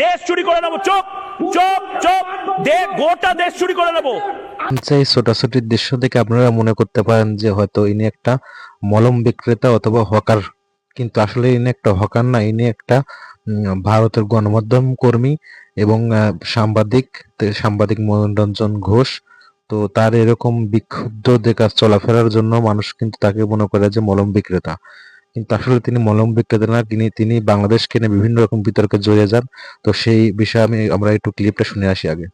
দেশ চুরি করে নেব, চুপ চুপ চুপ। দে, গোটা দেশ চুরি করে নেব। ছোটাছুটির দৃশ্য দেখে আপনারা মনে করতে পারেন যে হয়তো ইনি একটা মলম বিক্রেতা অথবা হকার। কিন্তু আসলে ইনি একটা হকার না, ইনি একটা ভারতের গণমাধ্যম কর্মী এবং সাংবাদিক সাংবাদিক মনোরঞ্জন ঘোষ। তো তার এরকম বিক্ষুব্ধ দেখা চলাফেরার জন্য মানুষ কিন্তু তাকে মনে করে যে মলম বিক্রেতা। কিন্তু আসলে তিনি মলম বিক্রেতা না, তিনি তিনি বাংলাদেশকে নিয়ে বিভিন্ন রকম বিতর্কে জড়িয়ে যান। তো সেই বিষয়ে আমি, আমরা একটু ক্লিপটা শুনে আসি আগে।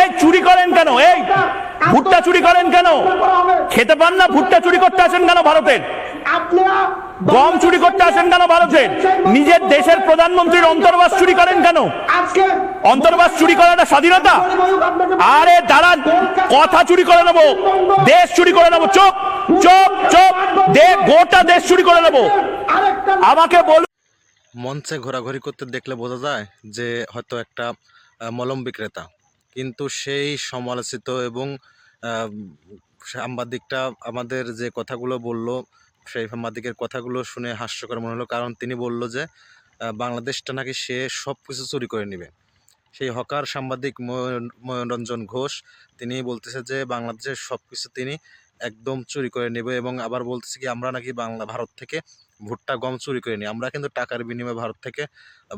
এই চুরি করেন কেন? এই ভুট্টা চুরি করেন কেন? খেতে পান না? ভুট্টা চুরি করতে আসেন কেন ভারতের গম চুরি করতে আসেন কেন ভারতের নিজের দেশের প্রধানমন্ত্রীর অন্তর্বাস চুরি করেন কেন? অন্তর্বাস চুরি করাটা স্বাধীনতা? আরে দাঁড়ান, কথা চুরি করে নেব, দেশ চুরি করে নেব। চুপ চুপ দে গোটা দেশ চুরি করে নেব। আমাকে বল মঞ্চে ঘোরাঘুরি করতে দেখলে বোঝা যায় যে হয়তো একটা মলম বিক্রেতা। কিন্তু সেই সমালোচিত এবং সাংবাদিকটা আমাদের যে কথাগুলো বলল সেই সাংবাদিকের কথাগুলো শুনে হাস্যকর মনে হলো। কারণ তিনি বলল যে বাংলাদেশটা নাকি সে সব কিছু চুরি করে নেবে। সেই হকার সাংবাদিক মনোরঞ্জন ঘোষ তিনি বলতেছে যে বাংলাদেশের সব কিছু তিনি একদম চুরি করে নেবে এবং আবার বলতেছে কি, আমরা নাকি বাংলা, ভারত থেকে ভুট্টা, গম চুরি করে নিই। আমরা কিন্তু টাকার বিনিময়ে ভারত থেকে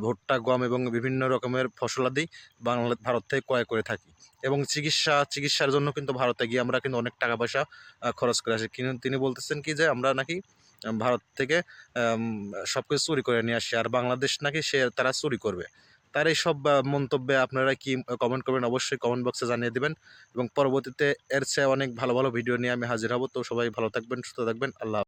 ভুট্টা, গম এবং বিভিন্ন রকমের ফসলাদি বাংলা, ভারত থেকে ক্রয় করে থাকি। এবং চিকিৎসা, চিকিৎসার জন্য কিন্তু ভারতে গিয়ে আমরা কিন্তু অনেক টাকা পয়সা খরচ করে আসি। কিন্তু তিনি বলতেছেন কি যে, আমরা নাকি ভারত থেকে সব কিছু চুরি করে নিয়ে আসি। আর বাংলাদেশ নাকি সে, তারা চুরি করবে। তার এই সব মন্তব্যে আপনারা কি কমেন্ট করবেন অবশ্যই কমেন্ট বক্সে জানিয়ে দেবেন এবং পরবর্তীতে এর চেয়ে অনেক ভালো ভালো ভিডিও নিয়ে আমি হাজির হব তো সবাই ভালো থাকবেন, সুস্থ থাকবেন আল্লাহ।